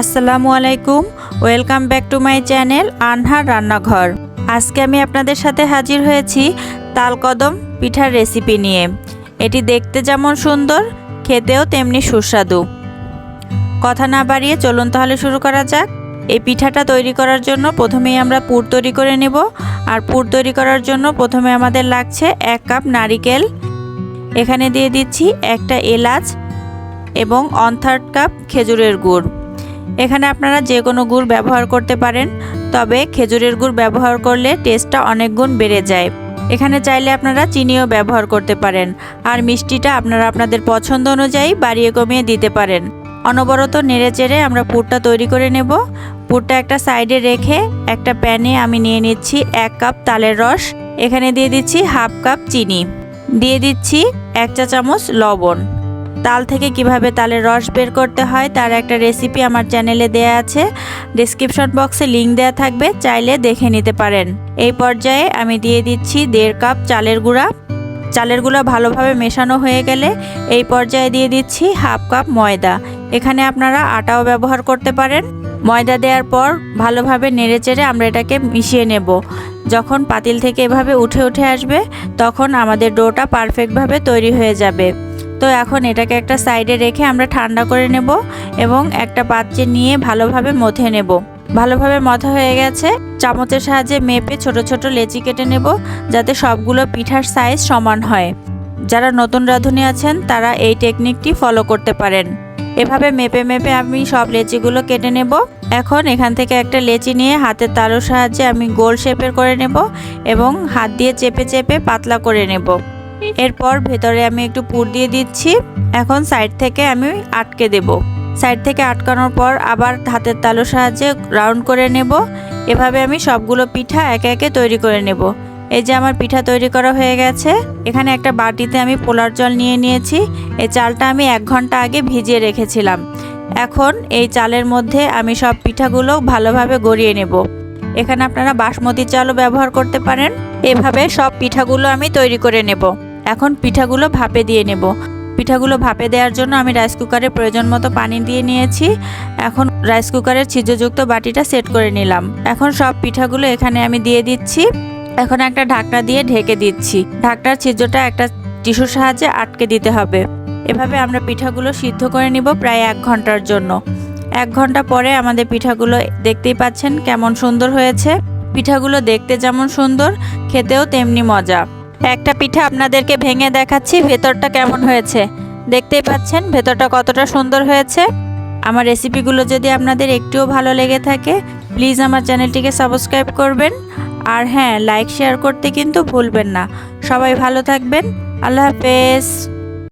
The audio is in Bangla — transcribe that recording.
আসসালামু আলাইকুম, welcome back to my channel Anhar রান্নাঘর। আজকে আমি আপনাদের সাথে হাজির হয়েছি তালকদম পিঠার রেসিপি নিয়ে। এটি দেখতে যেমন সুন্দর, খেতেও তেমনি সুস্বাদু। কথা না বাড়িয়ে চলুন তাহলে শুরু করা যাক। এই পিঠাটা তৈরি করার জন্য প্রথমেই আমরা পুর তৈরি করে নেব। আর পুর তৈরি করার জন্য প্রথমে আমাদের লাগছে এক কাপ নারিকেল। এখানে দিয়ে দিচ্ছি একটা এলাচ এবং অন থার্ড কাপ খেজুরের গুড়। এখানে আপনারা যে কোনো গুড় ব্যবহার করতে পারেন, তবে খেজুরের গুড় ব্যবহার করলে টেস্টটা অনেক গুণ বেড়ে যায়। এখানে চাইলে আপনারা চিনিও ব্যবহার করতে পারেন, আর মিষ্টিটা আপনারা আপনাদের পছন্দ অনুযায়ী বাড়িয়ে কমিয়ে দিতে পারেন। অনবরত নেড়ে চেড়ে আমরা পুরটা তৈরি করে নেব। পুরটা একটা সাইডে রেখে একটা প্যানে আমি নিয়ে নিচ্ছি এক কাপ তালের রস, এখানে দিয়ে দিচ্ছি হাফ কাপ চিনি। দিয়ে দিচ্ছি এক চা চামচ লবণ। তাল থেকে কীভাবে তালের রস বের করতে হয় তার একটা রেসিপি আমার চ্যানেলে দেয়া আছে। ডিসক্রিপশন বক্সে লিংক দেওয়া থাকবে, চাইলে দেখে নিতে পারেন। এই পর্যায়ে আমি দিয়ে দিচ্ছি দেড় কাপ চালের গুঁড়া। চালের গুঁড়া ভালোভাবে মেশানো হয়ে গেলে এই পর্যায়ে দিয়ে দিচ্ছি হাফ কাপ ময়দা। এখানে আপনারা আটাও ব্যবহার করতে পারেন। ময়দা দেওয়ার পর ভালোভাবে নেড়েচেড়ে আমরা এটাকে মিশিয়ে নেব। যখন পাতিল থেকে এভাবে উঠে উঠে আসবে, তখন আমাদের ডোটা পারফেক্টভাবে তৈরি হয়ে যাবে। তো এখন এটাকে একটা সাইডে রেখে আমরা ঠান্ডা করে নেব এবং একটা পাত্রে নিয়ে ভালোভাবে মথে নেব। ভালোভাবে মথা হয়ে গেছে। চামচের সাহায্যে মেপে ছোট ছোট লেচি কেটে নেব যাতে সবগুলো পিঠার সাইজ সমান হয়। যারা নতুন রাঁধুনি আছেন, তারা এই টেকনিকটি ফলো করতে পারেন। এভাবে মেপে মেপে আমি সব লেচিগুলো কেটে নেব। এখন এখান থেকে একটা লেচি নিয়ে হাতের তালুর সাহায্যে আমি গোল শেপের করে নেব এবং হাত দিয়ে চেপে চেপে পাতলা করে নেব। এরপর ভেতরে আমি একটু পুর দিয়ে দিচ্ছি। এখন সাইড থেকে আমি আটকে দেব। সাইড থেকে আটকানোর পর আবার হাতের তালুর সাহায্যে রাউন্ড করে নেব। এভাবে আমি সবগুলো পিঠা একে একে তৈরি করে নেব। এই যে আমার পিঠা তৈরি করা হয়ে গেছে। এখানে একটা বাটিতে আমি পোলার জল নিয়ে নিয়েছি। এই চালটা আমি এক ঘণ্টা আগে ভিজিয়ে রেখেছিলাম। এখন এই চালের মধ্যে আমি সব পিঠাগুলো ভালোভাবে গড়িয়ে নেব। এখানে আপনারা বাসমতি চালও ব্যবহার করতে পারেন। এভাবে সব পিঠাগুলো আমি তৈরি করে নেব। এখন পিঠাগুলো ভাপে দিয়ে নেব। পিঠাগুলো ভাপে দেওয়ার জন্য আমি রাইস কুকারে প্রয়োজন মতো পানি দিয়ে নিয়েছি। এখন রাইস কুকারের ছিদ্রযুক্ত বাটিটা সেট করে নিলাম। এখন সব পিঠাগুলো এখানে আমি দিয়ে দিচ্ছি। এখন একটা ঢাকনা দিয়ে ঢেকে দিচ্ছি। ঢাকনার ছিদ্রটা একটা টিস্যুর সাহায্যে আটকে দিতে হবে। এভাবে আমরা পিঠাগুলো সিদ্ধ করে নিব প্রায় এক ঘণ্টার জন্য। এক ঘণ্টা পরে আমাদের পিঠাগুলো দেখতেই পাচ্ছেন কেমন সুন্দর হয়েছে। পিঠাগুলো দেখতে যেমন সুন্দর, খেতেও তেমনি মজা। একটা পিঠা আপনাদেরকে ভেঙে দেখাচ্ছি, ভেতরটা কেমন হয়েছে? দেখতেই পাচ্ছেন, ভেতরটা কতটা সুন্দর হয়েছে। আমার রেসিপিগুলো যদি আপনাদের একটুও ভালো লেগে থাকে, প্লিজ আমার চ্যানেলটিকে সাবস্ক্রাইব করবেন। আর হ্যাঁ লাইক, শেয়ার করতে কিন্তু ভুলবেন না। সবাই ভালো থাকবেন। আল্লাহ হাফেজ।